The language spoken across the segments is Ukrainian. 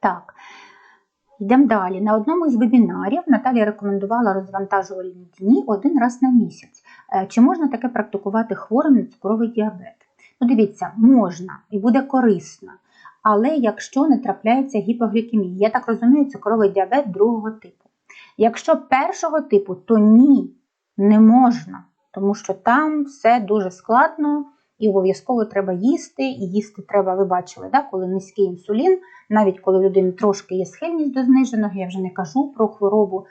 Так, йдемо далі. На одному із вебінарів Наталія рекомендувала розвантажувальні дні один раз на місяць. Е, Чи можна таке практикувати хворим на цукровий діабет? Ну, дивіться, можна і буде корисно. Але якщо не трапляється гіпоглікемія, я так розумію, цукровий діабет другого типу. Якщо першого типу, то ні, не можна, тому що там все дуже складно і обов'язково треба їсти. І їсти треба, ви бачили, да, коли низький інсулін, навіть коли у людини трошки є схильність до зниженого, я вже не кажу про хворобу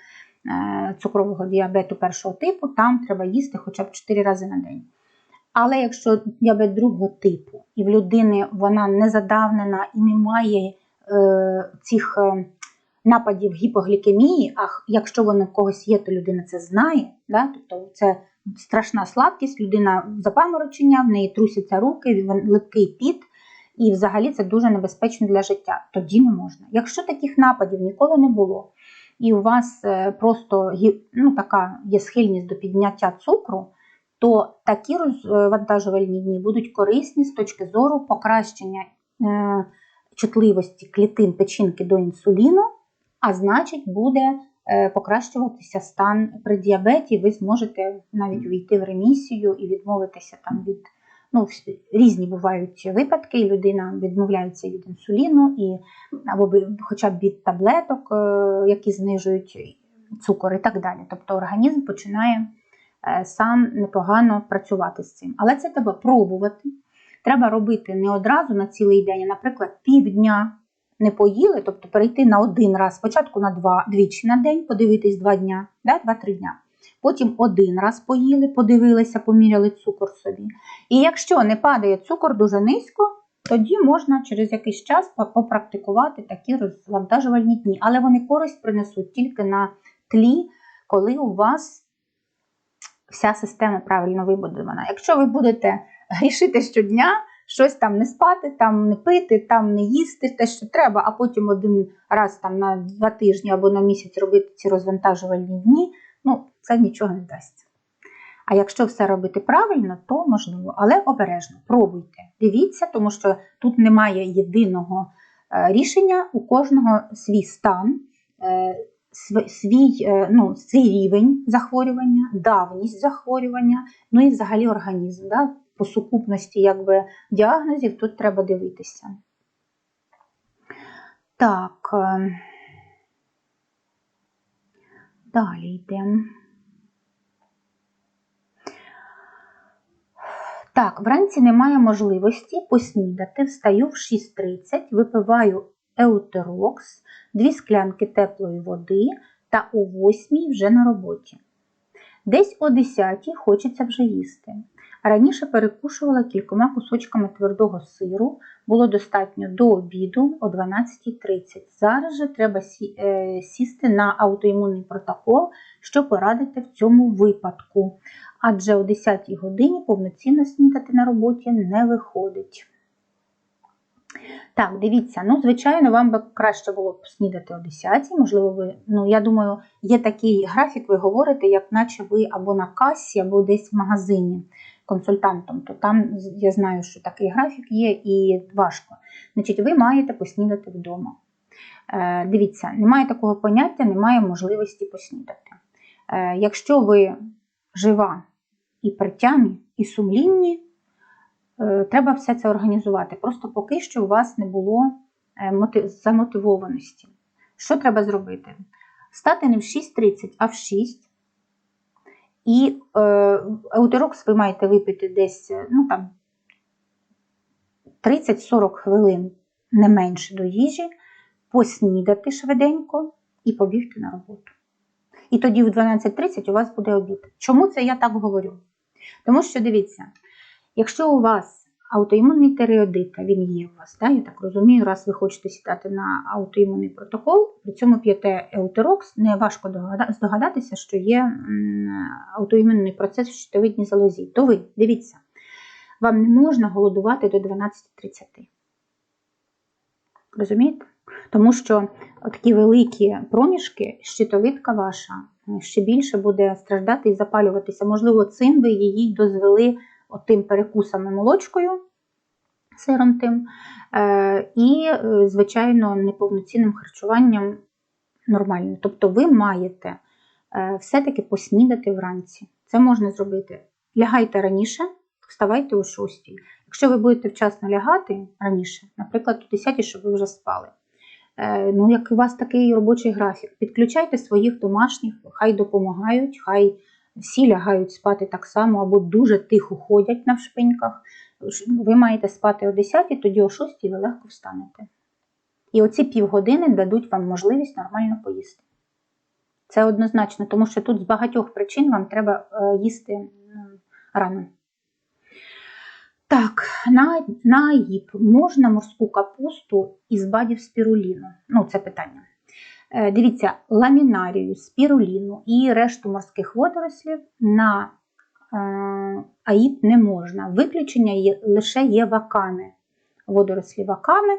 е, цукрового діабету першого типу, там треба їсти хоча б 4 рази на день. Але якщо діабет другого типу, і в людини вона не задавнена і немає е, цих е, нападів гіпоглікемії, а якщо вони в когось є, то людина це знає. Да? Тобто це страшна слабкість, людина запаморочення, в неї трусяться руки, липкий піт, і взагалі це дуже небезпечно для життя. Тоді не можна. Якщо таких нападів ніколи не було, і у вас е, просто ну, така є схильність до підняття цукру, то такі розвантажувальні дні будуть корисні з точки зору покращення е, чутливості клітин печінки до інсуліну, а значить, буде покращуватися стан при діабеті. Ви зможете навіть увійти в ремісію і відмовитися там від ну, різні бувають випадки, людина відмовляється від інсуліну, і, або хоча б від таблеток, е, які знижують цукор і так далі. Тобто організм починає е, сам непогано працювати з цим. Але це треба пробувати. Треба робити не одразу на цілий день, а, наприклад, півдня не поїли, тобто перейти на один раз, спочатку на два, двічі на день, подивитись два дня, да, два-три дня. Потім один раз поїли, подивилися, поміряли цукор собі. І якщо не падає цукор дуже низько, тоді можна через якийсь час по- попрактикувати такі розвантажувальні дні. Але вони користь принесуть тільки на тлі, коли у вас вся система правильно вибудована. Якщо ви будете грішити щодня, щось там не спати, там не пити, там не їсти те, що треба, а потім один раз там на два тижні або на місяць робити ці розвантажувальні дні, ну це нічого не дасть. А якщо все робити правильно, то можливо, але обережно, пробуйте. Дивіться, тому що тут немає єдиного е, рішення, у кожного свій стан, е, свій, е, ну, свій рівень захворювання, давність захворювання, ну і взагалі організм. Да? По сукупності якби, діагнозів тут треба дивитися. Так. е, Далі йдемо. Так, вранці немає можливості поснідати. Встаю в 6.30, випиваю еутерокс, дві склянки теплої води та о 8 вже на роботі. Десь о 10 хочеться вже їсти. Раніше перекушувала кількома кусочками твердого сиру, було достатньо до обіду о 12.30. Зараз же треба е, сісти на аутоімунний протокол, що порадити в цьому випадку. Адже о 10 годині повноцінно снідати на роботі не виходить. Так, дивіться, ну, звичайно, вам би краще було б снідати о 10 Можливо, ви, ну, я думаю, є такий графік, ви говорите, як наче ви або на касі, або десь в магазині консультантом. То там я знаю, що такий графік є і важко. Значить, ви маєте поснідати вдома. Е, дивіться, немає такого поняття, немає можливості поснідати. Е, якщо ви жива і при тямі, і сумлінні, треба все це організувати. Просто поки що у вас не було е, замотивованості. Що треба зробити? Стати не в 6.30, а в 6. І е, еутерокс ви маєте випити десь е, ну, там, 30-40 хвилин не менше до їжі, поснідати швиденько і побігти на роботу. І тоді в 12.30 у вас буде обід. Чому це я так говорю? Тому що дивіться, якщо у вас аутоімунний тиреодит, а він є у вас, да, я так розумію, раз ви хочете сідати на аутоімунний протокол, при цьому п'єте еутерокс, не важко здогадатися, що є аутоімунний процес в щитовидній залозі. То ви дивіться, вам не можна голодувати до 12.30. Розумієте? Тому що такі великі проміжки, щитовидка ваша е, ще більше буде страждати і запалюватися. Можливо, цим ви її дозвели отим перекусами молочкою, сиром тим, е, і, е, звичайно, неповноцінним харчуванням нормально. Тобто ви маєте е, все-таки поснідати вранці. Це можна зробити. Лягайте раніше, вставайте о 6. Якщо ви будете вчасно лягати раніше, наприклад, о 10, щоб ви вже спали. Ну, як у вас такий робочий графік, підключайте своїх домашніх, хай допомагають, хай всі лягають спати так само або дуже тихо ходять на шпиньках. Ви маєте спати о 10, тоді о 6 ви легко встанете. І оці півгодини дадуть вам можливість нормально поїсти. Це однозначно, тому що тут з багатьох причин вам треба е, їсти рано. Так, на, на АїП можна морську капусту із бадів спіруліну? Ну, це питання. Е, Дивіться, ламінарію, спіруліну і решту морських водорослів на е, АІП не можна. Виключення є, лише є ваками. Водорослі ваками,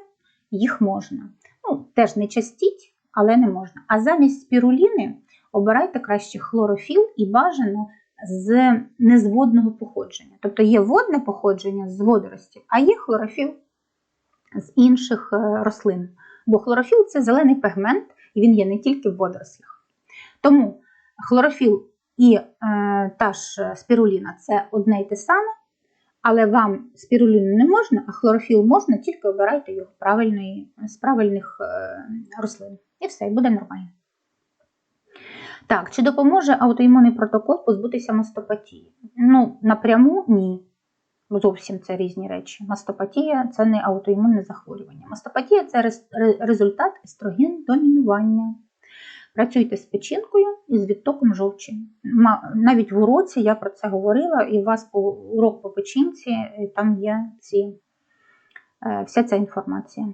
їх можна. Ну, теж не частіть, але не можна. А замість спіруліни обирайте краще хлорофіл і бажано з незводного походження. Тобто є водне походження з водоростів, а є хлорофіл з інших е, рослин. Бо хлорофіл це зелений пігмент, і він є не тільки в водорослях. Тому хлорофіл і е, та ж спіруліна це одне й те саме, але вам спіруліну не можна, а хлорофіл можна, тільки обирайте його правильної, з правильних е, рослин. І все, буде нормально. Так, чи допоможе аутоімунний протокол позбутися мастопатії? Ну, напряму ні. Зовсім це різні речі. Мастопатія це не аутоімунне захворювання. Мастопатія це результат естроген домінування. Працюйте з печінкою і з відтоком жовчі. Навіть в уроці я про це говорила, і у вас урок по печінці е, там є ці, е, вся ця інформація.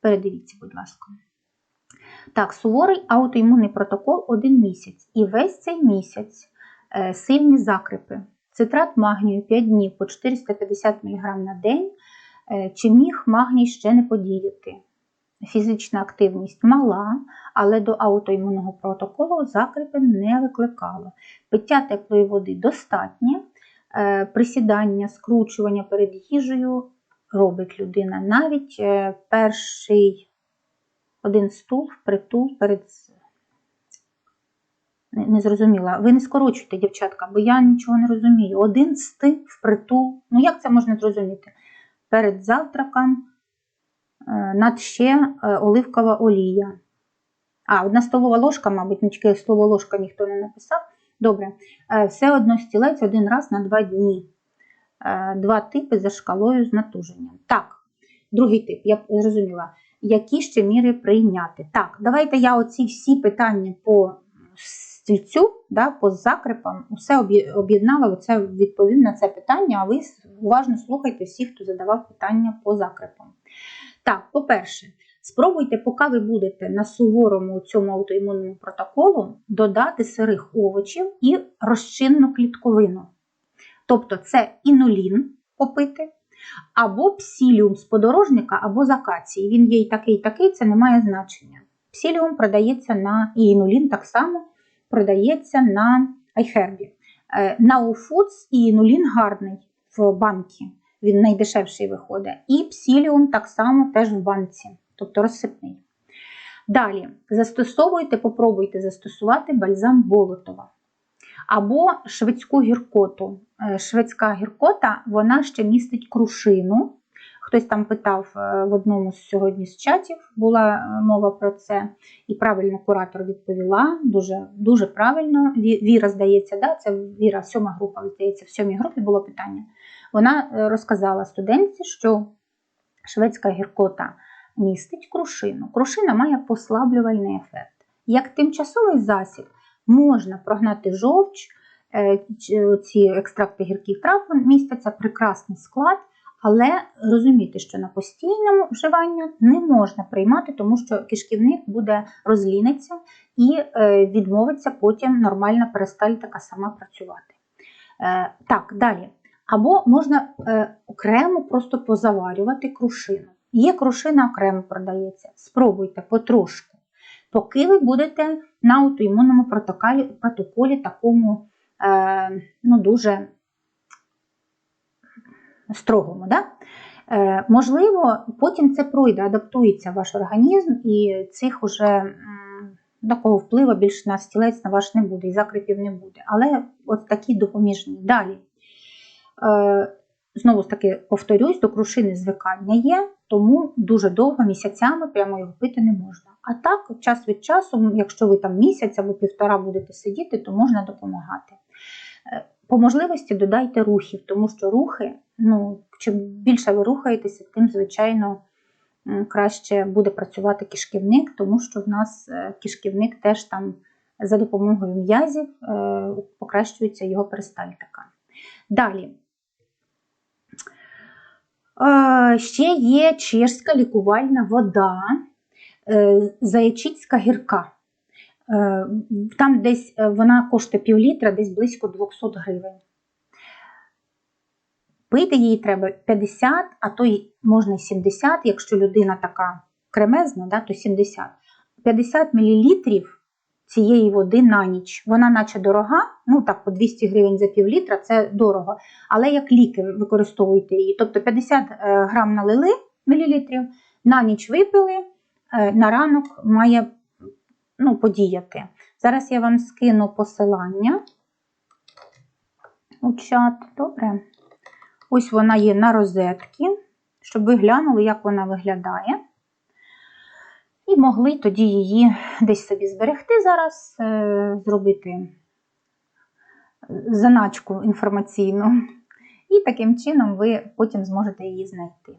Передивіться, будь ласка. Так, суворий аутоімунний протокол один місяць. І весь цей місяць е, сильні закрипи. Цитрат магнію 5 днів по 450 мг на день. Е, Чи міг магній ще не подіяти? Фізична активність мала, але до аутоімунного протоколу закрипи не викликало. Пиття теплої води достатнє, е, присідання, скручування перед їжею робить людина. Навіть е, перший один стул впритул перед. Не, зрозуміла. Ви не скорочуйте, дівчатка, бо я нічого не розумію. Один стик впритул. Ну як це можна зрозуміти? Перед завтраком е, над ще е, оливкова олія. А, одна столова ложка, мабуть, нічки слово ложка ніхто не написав. Добре. Е, Все одно стілець один раз на два дні. Два типи за шкалою з натуженням. Так, другий тип, я зрозуміла. Які ще міри прийняти? Так, давайте я оці всі питання по стільцю, да, по закрепам, усе об'є- об'єднала, оце відповім на це питання, а ви уважно слухайте всіх, хто задавав питання по закрепам. Так, по-перше, спробуйте, поки ви будете на суворому цьому аутоімунному протоколу, додати сирих овочів і розчинну клітковину. Тобто це інулін попити, або псіліум з подорожника, або з акації. Він є і такий, і такий, це не має значення. Псіліум продається на і інулін так само продається на айхербі. Е, На Foods і інулін гарний в банці. Він найдешевший виходить. І псіліум так само теж в банці, тобто розсипний. Далі застосовуйте, попробуйте застосувати бальзам Болотова або шведську гіркоту. Е, Шведська гіркота вона ще містить крушину. Хтось там питав е, в одному з сьогодні з чатів, була е, мова про це, і правильно куратор відповіла. Дуже дуже правильно. Віра, здається, да? це Віра, сьома група, здається, в сьомій групі було питання. Вона е, розказала студентці, що шведська гіркота містить крушину. Крушина має послаблювальний ефект. Як тимчасовий засіб можна прогнати жовч, ці екстракти гірких трав містяться прекрасний склад, але розумійте, що на постійному вживанні не можна приймати, тому що кишківник буде розліниться і е, відмовиться потім нормальна перистальтика сама працювати. Е, Так, далі. Або можна е, окремо просто позаварювати крушину. Є крушина окремо продається. Спробуйте потрошку. Поки ви будете на аутоімунному протоколі, протоколі такому ну, дуже строгому. Да? Е, Можливо, потім це пройде, адаптується ваш організм, і цих уже такого впливу більше на стілець на ваш не буде, і закрипів не буде. Але от такі допоміжні. Далі. Е, Знову ж таки, повторюсь, до крушини звикання є, тому дуже довго місяцями прямо його пити не можна. А так, час від часу, якщо ви там місяць або півтора будете сидіти, то можна допомагати. Е, По можливості додайте рухів, тому що рухи, ну, чим більше ви рухаєтеся, тим, звичайно, краще буде працювати кишківник, тому що в нас е, кишківник теж там за допомогою м'язів е, покращується його перистальтика. Далі. Е, Ще є чешська лікувальна вода, заячицька гірка. Там десь вона коштує пів літра, десь близько 200 гривень. Пити її треба 50, а то й можна 70, якщо людина така кремезна, да, то 70. 50 мл цієї води на ніч. Вона наче дорога, ну так, по 200 гривень за пів літра це дорого. Але як ліки використовуйте її. Тобто 50 е, грам налили мілілітрів, на ніч випили, е, на ранок має ну, подіяти. Зараз я вам скину посилання у чат. Добре. Ось вона є на розетки, щоб ви глянули, як вона виглядає. І могли тоді її десь собі зберегти зараз, е, зробити заначку інформаційну. І таким чином ви потім зможете її знайти.